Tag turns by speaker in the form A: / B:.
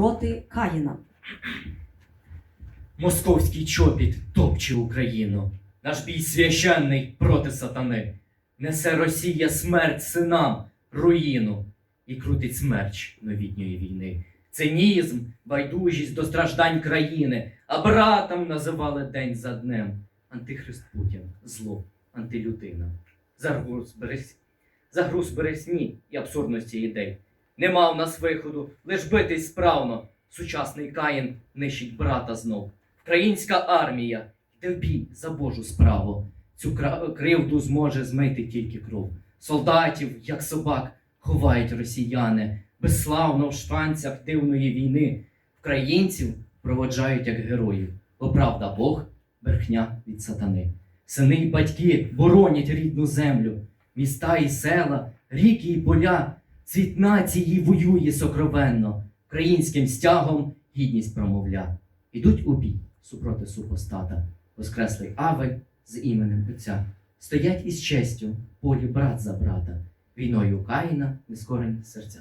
A: проти Каїна.
B: Московський чобіт топче Україну, наш бій священний проти сатани. Несе Росія смерть синам, руїну і крутить смерч новітньої війни. Цинізм, байдужість до страждань країни, а братам називали день за днем. Антихрист Путін, зло, антилюдина. Загруз бересні і абсурдності ідей. Нема в нас виходу, лиш битись справно. Сучасний Каїн нищить брата знов. Українська армія йде в бій за Божу справу. Цю кривду зможе змити тільки кров. Солдатів, як собак, ховають росіяни. Безславно в шпанцях дивної війни. Українців проводжають як героїв. Бо правда Бог, брехня від сатани. Сини й батьки боронять рідну землю, міста і села, ріки і поля. Цвіт нації воює сокровенно, українським стягом гідність промовля. Ідуть у бій супроти супостата, воскреслий Авель з іменем Отця. Стоять із честю полі брат за брата, війною Каїна нескорені серця.